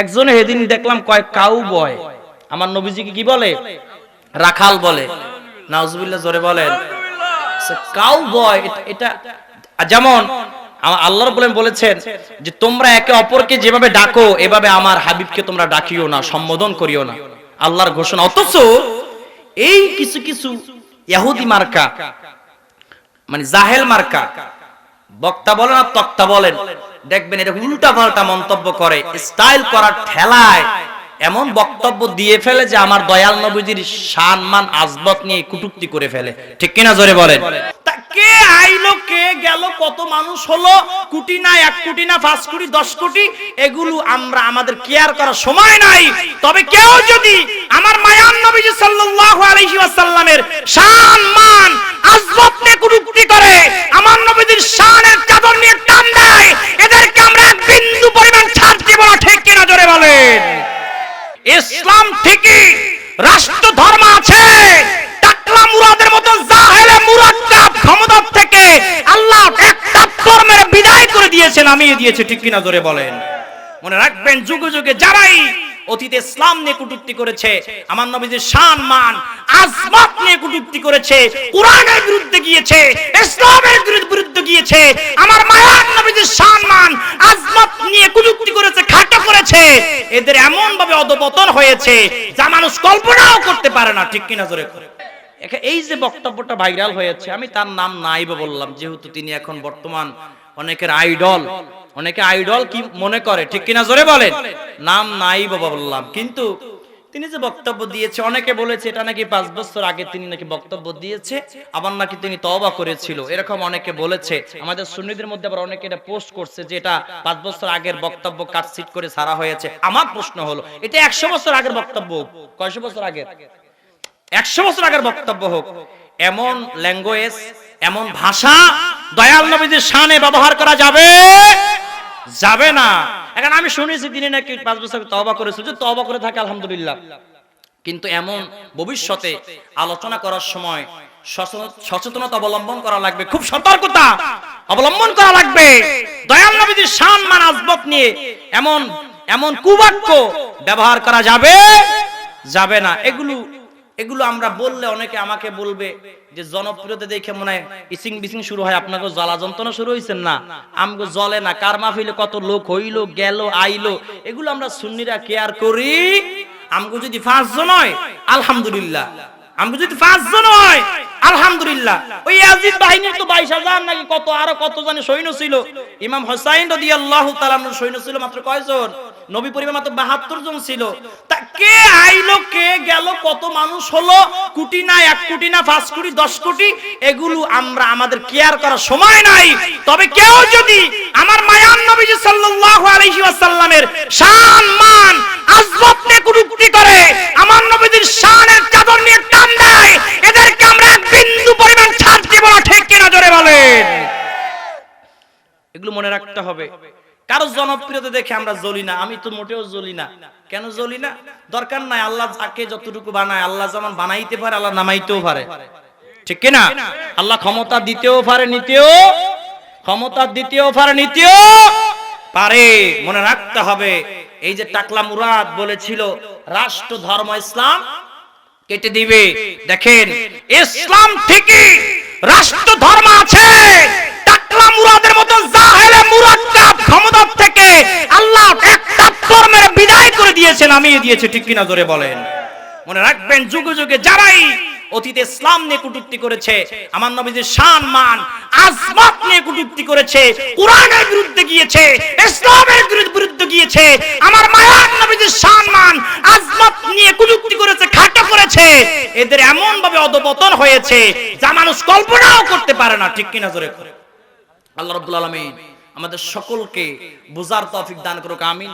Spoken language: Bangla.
একজনে সেদিন দেখলাম কয় কাউ বয় আমার নবীজিকে কি বলে? রাখাল বলে। নাউজুবিল্লাহ জোরে বলেন। কাউ বয় এটা যেমন আল্লাহর বলেন বলেছেন যে তোমরা একে অপরকে যেভাবে ডাকো, এভাবে আমার হাবিবকে তোমরা ডাকিও না, সম্বোধন করিও না। আল্লাহর ঘোষণা। অথচ এই কিছু কিছু ইহুদি মার্কা মানে জাহেল মার্কা, বক্তা বলেন আর তক্তা বলেন দেখবেন এটা উল্টা পাল্টা মন্তব্য করে স্টাইল করার ঠেলায় এমন বক্তব্য দিয়ে ফেলে যে আমার দয়াল নবীজির সম্মান আজবত নিয়ে কুটুক্তি করে ফেলে। ঠিক কিনা জোরে বলেন? কে আইলো, কে গেল, কত মানুষ হলো? কোটি না, এক কোটি না, পাঁচ কোটি, দশ কোটি? এগুলো আমরা আমাদের কেয়ার করার সময় নাই। তবে কেউ যদি আমার মায়ান নবীজি সাল্লাল্লাহু আলাইহি ওয়াসাল্লামের শান আজবত নিয়ে কুটুক্তি করে, আমার শানের ইসলাম ঠিকই রাষ্ট্র ধর্ম আছে। টাকলা মুরাদের মতো জাহেলে মুরাক্কাব ক্ষমতা থেকে আল্লাহ একটা ধর্মের বিদায় করে নামিয়ে দিয়েছে, ঠিক কিনা বলেন। মনে রাখবেন, যুগে যুগে যারাই অতীতে ইসলাম নিয়ে কটূক্তি করেছে, আমার শান, মান, আজমত নিয়ে কটূক্তি করেছে, কোরআনের বিরুদ্ধে গিয়েছে, ইসলামের বিরুদ্ধে গিয়েছে, আমার শান, মান, আজমত নিয়ে কটূক্তি করেছে করেছে এদের এমন ভাবে অধপতন হয়েছে যা মানুষ কল্পনাও করতে পারে না, ঠিক কিনা জোরে এই যে বক্তব্যটা ভাইরাল হয়েছে, আমি তার নাম নাইব বললাম, যেহেতু তিনি এখন বর্তমান অনেকের আইডল। অনেকে আইডল কি মনে করে, ঠিক কিনা জোরে বলেন? নাম নাই বাবা বললাম, কিন্তু তিনি যে বক্তব্য দিয়েছে, অনেকে বলেছে এটা নাকি পাঁচ বছর আগে তিনি নাকি বক্তব্য দিয়েছে, আবার নাকি তিনি তওবা করেছিল। এরকম অনেকে বলেছে। আমাদের সুন্নিদের মধ্যে আবার অনেকে এটা পোস্ট করছে যে এটা পাঁচ বছর আগের বক্তব্য কাটসিট করে সারা হয়েছে। আমার প্রশ্ন হলো, এটা একশো বছর আগের বক্তব্য কয়শো বছর আগের? একশো বছর আগের বক্তব্য হোক, এমন ল্যাঙ্গুয়েজ, এমন ভাষা দয়াল নবীদের শানে ব্যবহার করা যাবে? যাবে না। এখন আমি শুনেছি তিনি নাকি পাঁচ বছর তবা করেছিল, যে তবা করে থাকে আলহামদুলিল্লাহ। কিন্তু এমন ভবিষ্যতে আলোচনা করার সময় সচেতনতা অবলম্বন করা লাগবে, খুব সতর্কতা অবলম্বন করা লাগবে। দয়াল নবীজির মান আজবত নিয়ে এমন এমন কুবাক্য ব্যবহার করা যাবে? যাবে না। এগুলো এগুলো আমরা বললে অনেকে আমাকে বলবে যে জনপ্রিয়তা দেখে মনে হয় ইসিং বিসিং শুরু হয় আপনাকে জ্বালা যন্ত্রণা শুরু হয়েছেন না? আমগো জলে না, কার মাহফিলে কত লোক হইল, গেল, আইলো, এগুলো আমরা সুন্নিরা কেয়ার করি। আমগো যদি পাঁচজন হয়, আলহামদুলিল্লাহ। আমগো যদি পাঁচজন হয়, আলহামদুলিল্লাহ। ওই ইয়াজিদ বাহিনীর তো বাইশ হাজার নাকি কত, আরও কত জানি সৈন্য ছিল? ইমাম হোসাইন রাদিয়াল্লাহু তাআলা সৈন্য ছিল মাত্র কয়জন? নবী পরিবার মাত্র বাহাত্তর জন ছিল। তা কে আইলো, কে গেল, কত মানুষ হলো? কোটি না এক কোটি না পাঁচ কোটি, দশ কোটি? এগুলো আমরা আমাদের কেয়ার করার সময় নাই। তবে কেউ যদি আমার মায়ান নবীজি সাল্লাল্লাহু আলাইহি ওয়াসাল্লামের শান মান আজমত এগুলো মনে রাখতে হবে। কারও জনপ্রিয়তা দেখে আমরা জ্বলি না। আমি তো মোটেও জ্বলি না। কেন জ্বলি না? দরকার নাই, আল্লাহ যাকে যতটুকু বানায়, আল্লাহ যেমন বানাইতে পারে, আল্লাহ নামাইতেও পারে। ঠিক কিনা? আল্লাহ ক্ষমতা দিতেও পারে, নিতেও, ক্ষমতা দিতেও পারে, নিতেও পারে। মনে রাখতে হবে, এই যে টাকলা মুরাদ বলেছিল, রাষ্ট্র, ধর্ম, ইসলাম কেটে দিবে। দেখেন, ইসলাম ঠিকই, রাষ্ট্র, ধর্ম আছে। দিয়েছে দিয়েছে, ঠিক কিনা জোরে বলেন। মনে রাখবেন, যুগে যুগে যারাই অতীতে ইসলাম নিয়ে কটূক্তি করেছে, আমার নবীজির শান, মান, আজমত নিয়ে কটূক্তি করেছে, কোরআনের বিরুদ্ধে গিয়েছে, ইসলামের বিরুদ্ধে গিয়েছে, আমার মায়ার নবীজির শান, মান, আজমত নিয়ে কটূক্তি করেছে, খাটো করেছে, এদের এমন ভাবে অধপতন হয়েছে যা মানুষ কল্পনাও করতে পারে না, ঠিক কিনা জোরে করে আল্লাহ রাব্বুল আলামিন আমাদের সকলকে বুঝার তৌফিক দান করুক, আমিন